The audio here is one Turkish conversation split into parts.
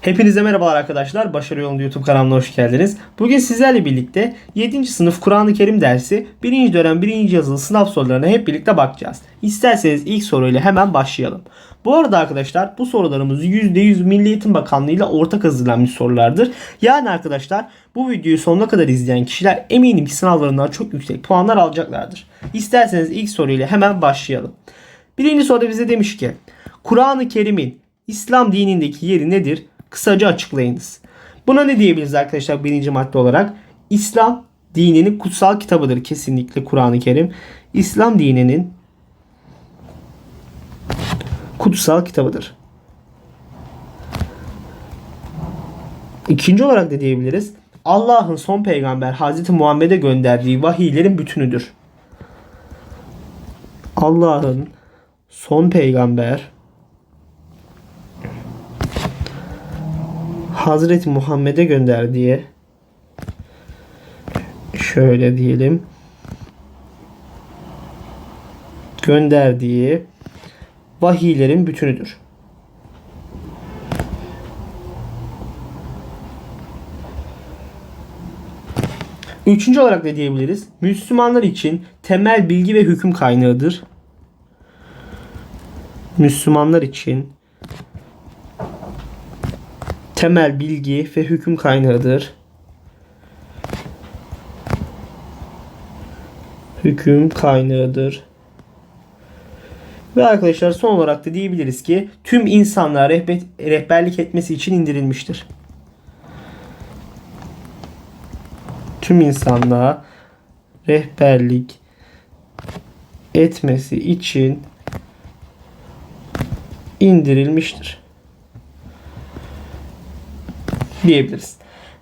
Hepinize merhabalar arkadaşlar. Başarı Yolunda YouTube kanalına hoş geldiniz. Bugün sizlerle birlikte 7. sınıf Kur'an-ı Kerim dersi 1. dönem 1. yazılı sınav sorularına hep birlikte bakacağız. İsterseniz ilk soruyla hemen başlayalım. Bu arada arkadaşlar bu sorularımız %100 Milli Eğitim Bakanlığı ile ortak hazırlanmış sorulardır. Yani arkadaşlar bu videoyu sonuna kadar izleyen kişiler eminim ki sınavlarından çok yüksek puanlar alacaklardır. İsterseniz ilk soruyla hemen başlayalım. Birinci soruda bize demiş ki Kur'an-ı Kerim'in İslam dinindeki yeri nedir? Kısaca açıklayınız. Buna ne diyebiliriz arkadaşlar birinci madde olarak? İslam dininin kutsal kitabıdır kesinlikle Kur'an-ı Kerim. İslam dininin kutsal kitabıdır. İkinci olarak da diyebiliriz. Allah'ın son peygamber Hazreti Muhammed'e gönderdiği vahiylerin bütünüdür. Allah'ın son peygamber Hazreti Muhammed'e gönderdiği şöyle diyelim gönderdiği vahiylerin bütünüdür. Üçüncü olarak ne diyebiliriz? Müslümanlar için temel bilgi ve hüküm kaynağıdır. Müslümanlar için temel bilgi ve hüküm kaynağıdır. Hüküm kaynağıdır. Ve arkadaşlar son olarak da diyebiliriz ki tüm insanlığa rehber, rehberlik etmesi için indirilmiştir. Tüm insanlığa rehberlik etmesi için indirilmiştir. Diyebiliriz.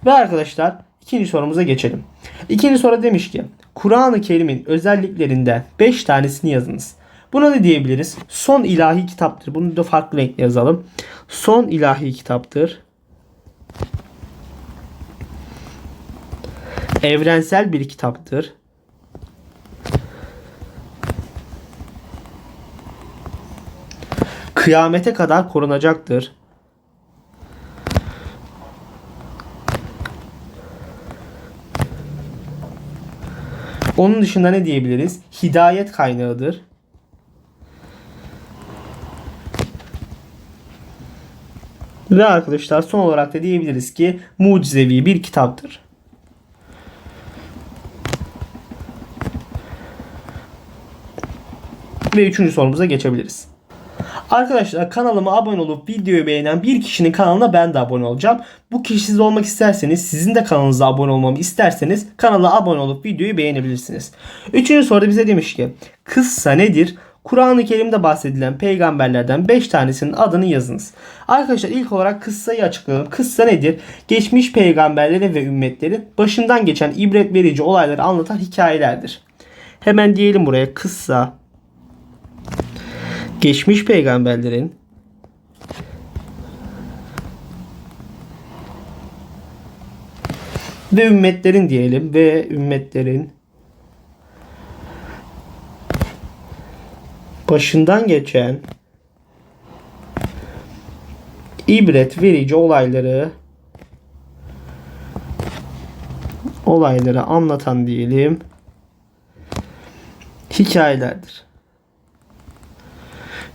Ve arkadaşlar ikinci sorumuza geçelim. İkinci soru demiş ki Kur'an-ı Kerim'in özelliklerinden 5 tanesini yazınız. Buna ne diyebiliriz? Son ilahi kitaptır. Bunu da farklı renkle yazalım. Son ilahi kitaptır. Evrensel bir kitaptır. Kıyamete kadar korunacaktır. Onun dışında ne diyebiliriz? Hidayet kaynağıdır. Ve arkadaşlar son olarak da diyebiliriz ki mucizevi bir kitaptır. Ve üçüncü sorumuza geçebiliriz. Arkadaşlar kanalıma abone olup videoyu beğenen bir kişinin kanalına ben de abone olacağım. Bu kişi siz olmak isterseniz sizin de kanalınıza abone olmamı isterseniz kanala abone olup videoyu beğenebilirsiniz. Üçüncü soruda bize demiş ki kıssa nedir? Kur'an-ı Kerim'de bahsedilen peygamberlerden 5 tanesinin adını yazınız. Arkadaşlar ilk olarak kıssayı açıklayalım. Kıssa nedir? Geçmiş peygamberlerin ve ümmetlerin başından geçen ibret verici olayları anlatan hikayelerdir. Hemen diyelim buraya kıssa geçmiş peygamberlerin ve ümmetlerin diyelim ve ümmetlerin başından geçen ibret verici olayları olayları anlatan diyelim hikayelerdir.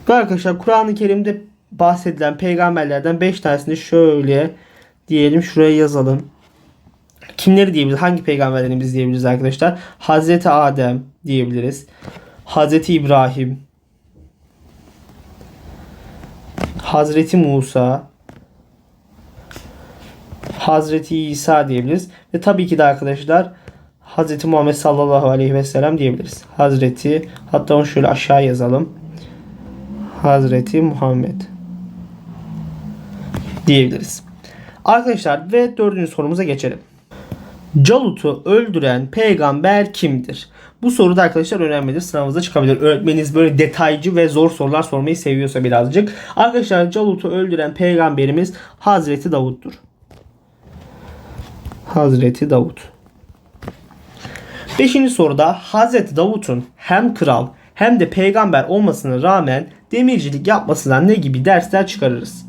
Ve arkadaşlar Kur'an-ı Kerim'de bahsedilen peygamberlerden 5 tanesini şöyle diyelim şuraya yazalım. Kimleri diyebiliriz? Hangi peygamberlerimiz diyebiliriz arkadaşlar? Hazreti Adem diyebiliriz. Hazreti İbrahim. Hazreti Musa. Hazreti İsa diyebiliriz. Ve tabii ki de arkadaşlar Hazreti Muhammed sallallahu aleyhi ve sellem diyebiliriz. Hazreti hatta onu şöyle aşağı yazalım. Hazreti Muhammed diyebiliriz. Arkadaşlar ve dördüncü sorumuza geçelim. Calut'u öldüren peygamber kimdir? Bu soru da arkadaşlar önemlidir. Sınavınızda çıkabilir. Öğretmeniniz böyle detaycı ve zor sorular sormayı seviyorsa birazcık. Arkadaşlar Calut'u öldüren peygamberimiz Hazreti Davut'tur. Hazreti Davut. Beşinci soruda Hazreti Davut'un hem kral hem de peygamber olmasına rağmen demircilik yapmasından ne gibi dersler çıkarırız?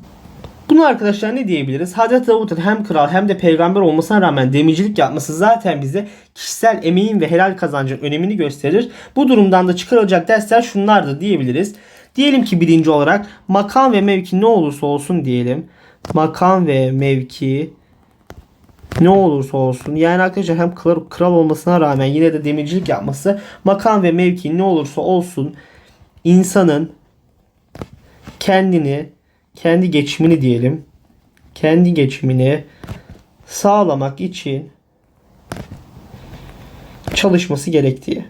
Bu Bunu arkadaşlar ne diyebiliriz? Hazreti Davut'un hem kral hem de peygamber olmasına rağmen demircilik yapması zaten bize kişisel emeğin ve helal kazancın önemini gösterir. Bu durumdan da çıkarılacak dersler şunlardır diyebiliriz. Diyelim ki birinci olarak makam ve mevki ne olursa olsun diyelim. Makam ve mevki ne olursa olsun yani arkadaşlar hem kral, kral olmasına rağmen yine de demircilik yapması makam ve mevki ne olursa olsun insanın kendini kendi geçimini diyelim kendi geçimini sağlamak için çalışması gerektiği.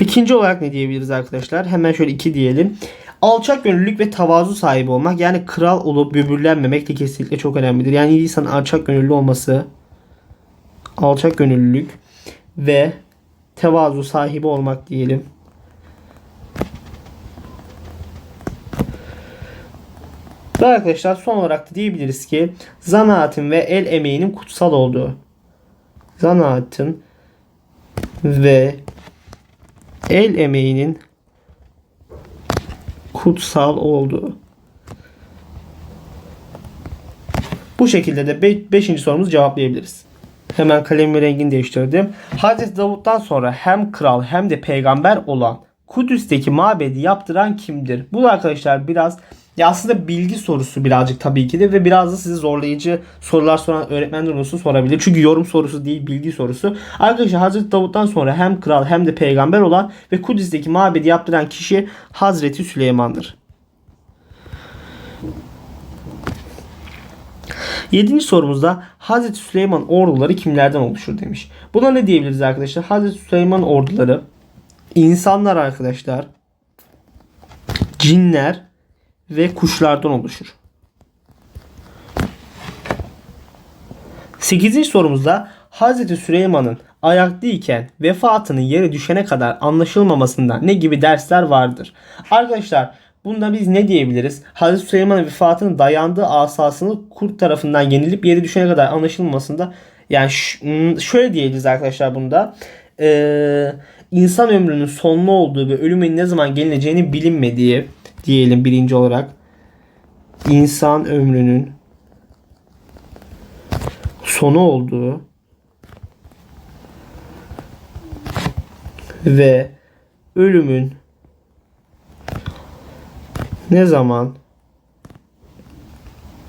İkinci olarak ne diyebiliriz arkadaşlar? Hemen şöyle iki diyelim. Alçak gönüllülük ve tavazu sahibi olmak. Yani kral olup böbürlenmemek de kesinlikle çok önemlidir. Yani insanın alçak gönüllü olması, alçak gönüllülük ve tevazu sahibi olmak diyelim. Ve arkadaşlar son olarak da diyebiliriz ki zanaatin ve el emeğinin kutsal olduğu. Zanaatın ve el emeğinin kutsal olduğu. Bu şekilde de 5. Be sorumuzu cevaplayabiliriz. Hemen kalemi rengini değiştirdim. Hazreti Davut'tan sonra hem kral hem de peygamber olan Kudüs'teki mabedi yaptıran kimdir? Bu arkadaşlar biraz ya aslında bilgi sorusu birazcık tabii ki de ve biraz da sizi zorlayıcı sorular soran öğretmenler olursa sorabilir. Çünkü yorum sorusu değil bilgi sorusu. Arkadaşlar Hazreti Davut'tan sonra hem kral hem de peygamber olan ve Kudüs'teki mabedi yaptıran kişi Hazreti Süleyman'dır. Yedinci sorumuzda Hazreti Süleyman orduları kimlerden oluşur demiş. Buna ne diyebiliriz arkadaşlar? Hazreti Süleyman orduları insanlar arkadaşlar, cinler ve kuşlardan oluşur. 8. sorumuzda Hazreti Süleyman'ın ayaklıyken vefatının yere düşene kadar anlaşılmamasında ne gibi dersler vardır? Arkadaşlar bunda biz ne diyebiliriz? Hazreti Süleyman'ın vefatının dayandığı asasını kurt tarafından yenilip yere düşene kadar anlaşılmamasında yani şöyle diyebiliriz arkadaşlar bunda. Ee, insan ömrünün sonlu olduğu ve ölümün ne zaman gelineceğini bilinmediği diyelim birinci olarak insan ömrünün sonu olduğu ve ölümün ne zaman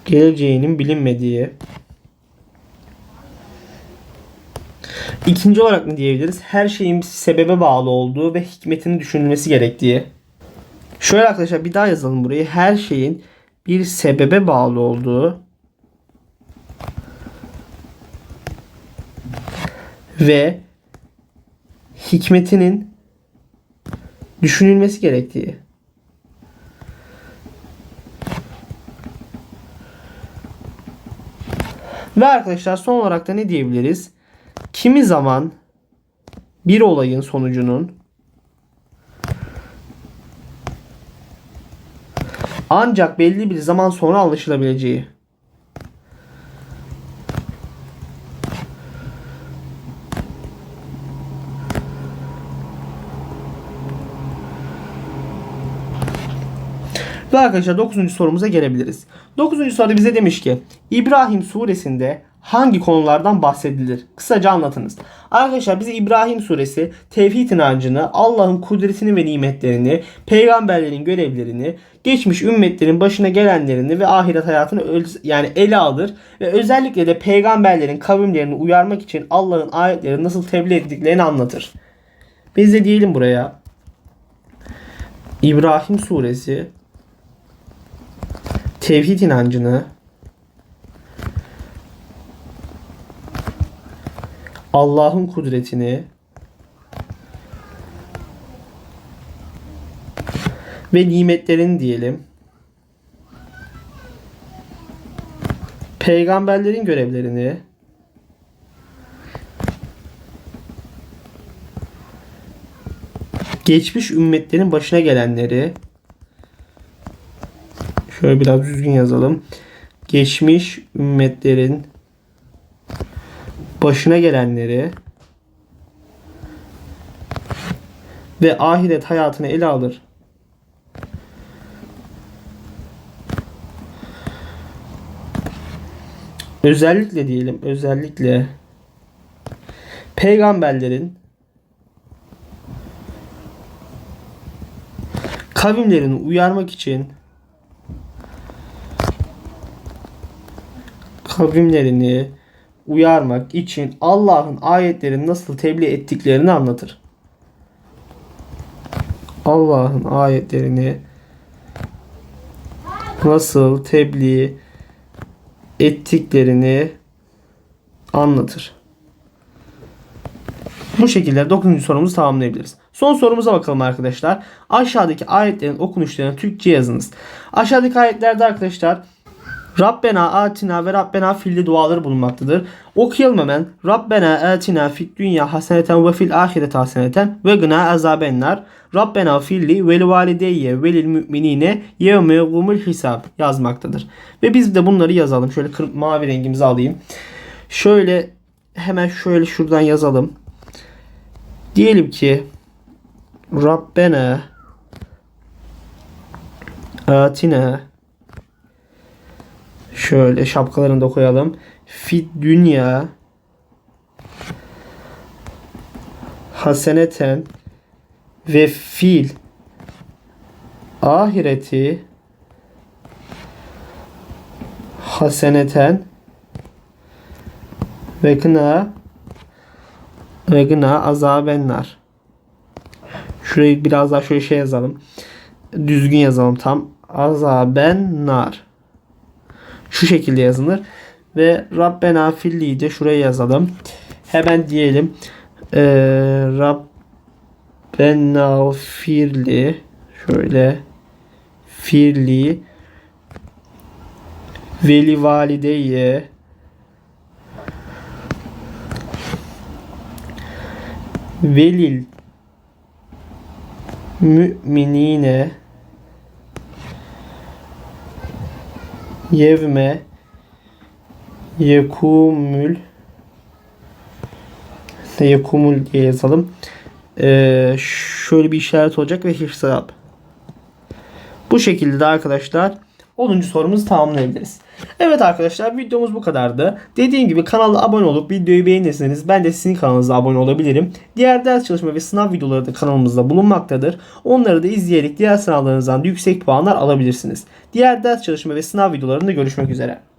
geleceğinin bilinmediği İkinci olarak ne diyebiliriz? Her şeyin sebebe bağlı olduğu ve hikmetinin düşünülmesi gerektiği. Şöyle arkadaşlar bir daha yazalım burayı. Her şeyin bir sebebe bağlı olduğu ve hikmetinin düşünülmesi gerektiği. Ve arkadaşlar son olarak da ne diyebiliriz? Kimi zaman bir olayın sonucunun ancak belli bir zaman sonra anlaşılabileceği. Ve arkadaşlar 9. sorumuza gelebiliriz. 9. soruda bize demiş ki İbrahim suresinde hangi konulardan bahsedilir? Kısaca anlatınız. Arkadaşlar bize İbrahim suresi tevhid inancını, Allah'ın kudretini ve nimetlerini, peygamberlerin görevlerini, geçmiş ümmetlerin başına gelenlerini ve ahiret hayatını yani ele alır ve özellikle de peygamberlerin kavimlerini uyarmak için Allah'ın ayetleri nasıl tebliğ ettiklerini anlatır. Biz de diyelim buraya İbrahim suresi tevhid inancını, Allah'ın kudretini ve nimetlerini diyelim. Peygamberlerin görevlerini geçmiş ümmetlerin başına gelenleri şöyle biraz düzgün yazalım. Geçmiş ümmetlerin başına gelenleri ve ahiret hayatını ele alır. Özellikle diyelim, özellikle peygamberlerin kavimlerini uyarmak için kavimlerini uyarmak için Allah'ın ayetlerini nasıl tebliğ ettiklerini anlatır. Allah'ın ayetlerini nasıl tebliğ ettiklerini anlatır. Bu şekilde 9. sorumuzu tamamlayabiliriz. Son sorumuza bakalım arkadaşlar. Aşağıdaki ayetlerin okunuşlarını Türkçe yazınız. Aşağıdaki ayetlerde arkadaşlar Rabbena atina ve Rabbena filli duaları bulunmaktadır. Okuyalım hemen. Rabbena atina fid dünya haseneten ve fil ahirete haseneten ve gına azabennar. Rabbena filli vel valideyye velil müminine yevme yegumul hisab yazmaktadır. Ve biz de bunları yazalım. Şöyle kır- mavi rengimizi alayım. Şöyle hemen şöyle şuradan yazalım. Diyelim ki Rabbena atina Şöyle şapkalarını da koyalım. Fit dünya haseneten ve fil ahireti haseneten ve gına ve gına azabennar. Şurayı biraz daha şöyle şey yazalım. Düzgün yazalım tam. Azabennar. Şu şekilde yazılır. Ve Rabbena filliyi de şuraya yazalım. Hemen diyelim. Ee, Rabbena firli şöyle firli veli valideye velil müminine yevme yekumül yekumul diye yazalım. Ee, şöyle bir işaret olacak ve hesap. Bu şekilde de arkadaşlar 10. sorumuzu tamamlayabiliriz. Evet arkadaşlar videomuz bu kadardı. Dediğim gibi kanala abone olup videoyu beğenirseniz ben de sizin kanalınıza abone olabilirim. Diğer ders çalışma ve sınav videoları da kanalımızda bulunmaktadır. Onları da izleyerek diğer sınavlarınızdan yüksek puanlar alabilirsiniz. Diğer ders çalışma ve sınav videolarında görüşmek üzere.